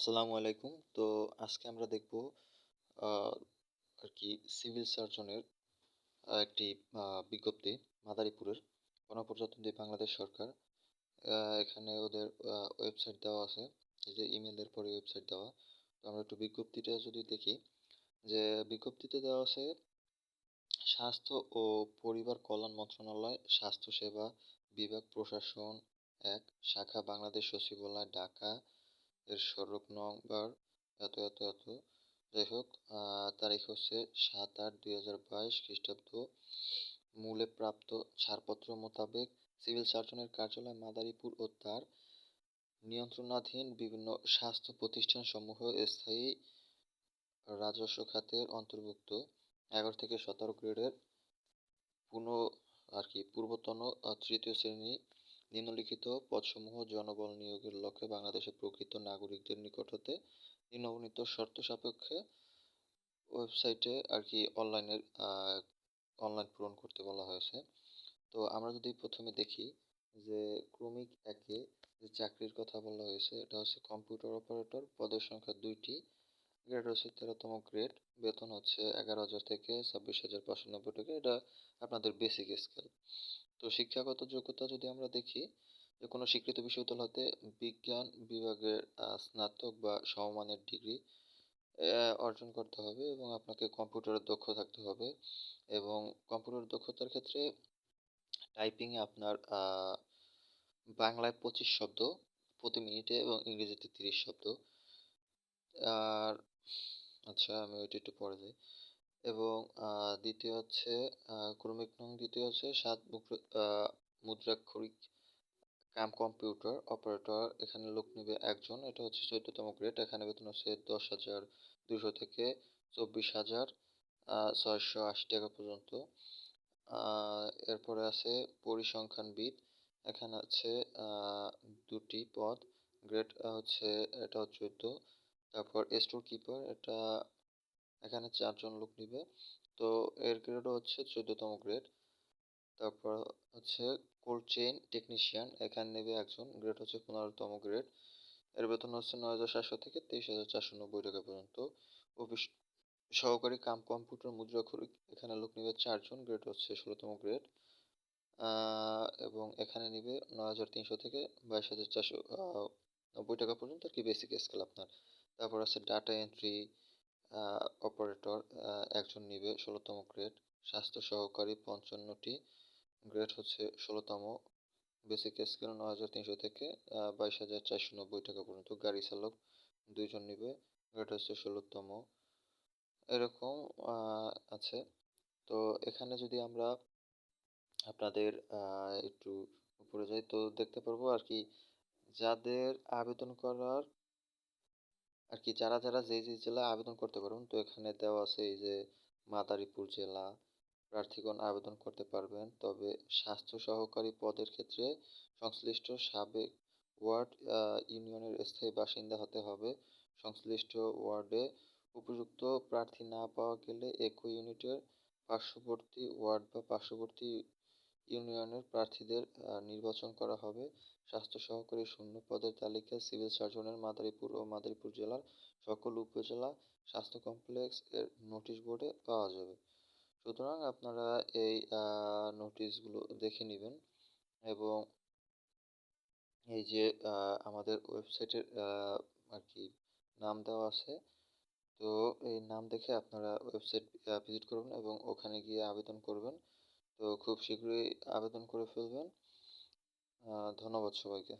আসসালামু আলাইকুম। তো আজকে আমরা দেখব আর কি সিভিল সার্জনের একটি বিজ্ঞপ্তি মাদারীপুরের। গণপ্রজাতন্ত্রী বাংলাদেশ সরকার এখানে ওদের ওয়েবসাইট দেওয়া আছে। এই যে ইমেলের পরে ওয়েবসাইট দেওয়া। তো আমরা একটু বিজ্ঞপ্তিটা যদি দেখি, যে বিজ্ঞপ্তিতে দেওয়া আছে, স্বাস্থ্য ও পরিবার কল্যাণ মন্ত্রণালয় স্বাস্থ্য সেবা বিভাগ প্রশাসন এক, শাখা বাংলাদেশ সচিবালয় ঢাকা এর সড়ক নম্বর এত এত এত। যাই হোক তারিখ হচ্ছে সাত আট দুই হাজার বাইশ খ্রিস্টাব্দ। মূলে প্রাপ্ত ছাড়পত্র মোতাবেক সিভিল সার্জনের কার্যালয় মাদারীপুর ও তার নিয়ন্ত্রণাধীন বিভিন্ন স্বাস্থ্য প্রতিষ্ঠান সমূহ স্থায়ী রাজস্ব খাতের অন্তর্ভুক্ত। এগারো থেকে সতেরো গ্রেডের পুনঃ, আর কি, পূর্বতন তৃতীয় শ্রেণি নিম্নলিখিত পদসমূহ জনবল নিয়োগের লক্ষ্যে বাংলাদেশের প্রকৃত নাগরিকদের নিকট হতে নিম্নবর্ণিত শর্ত সাপেক্ষে ওয়েবসাইটে আর কি অনলাইনের অনলাইন পূরণ করতে বলা হয়েছে। তো আমরা যদি প্রথমে দেখি যে ক্রমিক একে যে চাকরির কথা বলা হয়েছে, এটা হচ্ছে কম্পিউটার অপারেটর, পদের সংখ্যা দুইটি। গ্রেড হচ্ছে তেরোতম গ্রেড, বেতন হচ্ছে এগারো হাজার থেকে ছাব্বিশ হাজার পাঁচশো নব্বই টাকা। এটা আপনাদের বেসিক স্কেল তো শিক্ষাগত যোগ্যতা যদি আমরা দেখি, যে কোনো স্বীকৃত বিশ্ববিদ্যালয় হতে বিজ্ঞান বিভাগের স্নাতক বা সমমানের ডিগ্রি অর্জন করতে হবে এবং আপনাকে কম্পিউটারের দক্ষ থাকতে হবে এবং কম্পিউটার দক্ষতার ক্ষেত্রে টাইপিংয়ে আপনার বাংলায় পঁচিশ শব্দ প্রতি মিনিটে এবং ইংরেজিতে তিরিশ শব্দ। আর আচ্ছা আমি ওইটা একটু পরে যাই। এবং দ্বিতীয় হচ্ছে ক্রমিক নং দ্বিতীয় হচ্ছে সাত মুদ্রাক্ষরিক কাম কম্পিউটার অপারেটর। এখানে লোক নেবে একজন, এটা হচ্ছে চোদ্দতম গ্রেড এখানে বেতন হচ্ছে দশ হাজার দুশো থেকে চব্বিশ হাজার ছয়শো আশি টাকা পর্যন্ত। এরপরে আছে পরিসংখ্যানবিদ। এখানে আছে দুটি পদ। গ্রেড হচ্ছে, এটা চোদ্দ তারপর স্টোর কিপার এটা এখানে চারজন লোক নিবে। তো এর গ্রেডও হচ্ছে চোদ্দতম গ্রেড তারপর হচ্ছে কোল্ড চেইন টেকনিশিয়ান এখানে নেবে একজন। গ্রেড হচ্ছে পনেরোতম গ্রেড এর বেতন হচ্ছে নয় হাজার সাতশো থেকে তেইশ হাজার চারশো নব্বই টাকা পর্যন্ত। অফিস সহকারী কাম কম্পিউটার মুদ্রাক্ষরিক এখানে লোক নিবে চারজন। গ্রেড হচ্ছে ষোলোতম গ্রেড এবং এখানে নিবে নয় হাজার তিনশো থেকে বাইশ হাজার চারশো নব্বই টাকা পর্যন্ত। কি বেসিক স্কেল আপনার। তারপর আছে ডাটা এন্ট্রি অপারেটর একজন নিবে ষোলোতম গ্রেড স্বাস্থ্য সহকারী পঞ্চান্নটি গ্রেড হচ্ছে ষোলোতম। বেসিক স্কেল নয় হাজার তিনশো থেকে বাইশ হাজার চারশো নব্বই টাকা পর্যন্ত। গাড়ি চালক দুইজন নিবে গ্রেড হচ্ছে ষোলোতম। এরকম আছে। তো এখানে যদি আমরা আপনাদের একটু উপরে যাই, তো দেখতে পারব আর কি, যাদের আবেদন করার আর কি যারা যারা যে যে জেলায় আবেদন করতে পারবেন, তো এখানে দেওয়া আছে এই যে মাদারীপুর জেলা, প্রার্থীগণ আবেদন করতে পারবেন। তবে স্বাস্থ্য সহকারী পদের ক্ষেত্রে সংশ্লিষ্ট সাবেক ওয়ার্ড ইউনিয়নের স্থায়ী বাসিন্দা হতে হবে। সংশ্লিষ্ট ওয়ার্ডে উপযুক্ত প্রার্থী না পাওয়া গেলে একই ইউনিটের পার্শ্ববর্তী ওয়ার্ড বা পার্শ্ববর্তী ইউনিয়নের প্রার্থীদের নির্বাচন করা হবে। স্বাস্থ্য সহকারী শূন্য পদের তালিকা সিভিল সার্জনের মাদারীপুর ও মাদারীপুর জেলার সকল উপজেলা স্বাস্থ্য কমপ্লেক্স এর নোটিশ বোর্ডে পাওয়া যাবে। সুতরাং আপনারা এই নোটিশগুলো দেখে নেবেন এবং এই যে আমাদের ওয়েবসাইটের আর কি নাম দেওয়া আছে, তো এই নাম দেখে আপনারা ওয়েবসাইট ভিজিট করবেন এবং ওখানে গিয়ে আবেদন করবেন। তো খুব শীঘ্রই আবেদন করে ফেলবেন। ধন্যবাদ সবাইকে।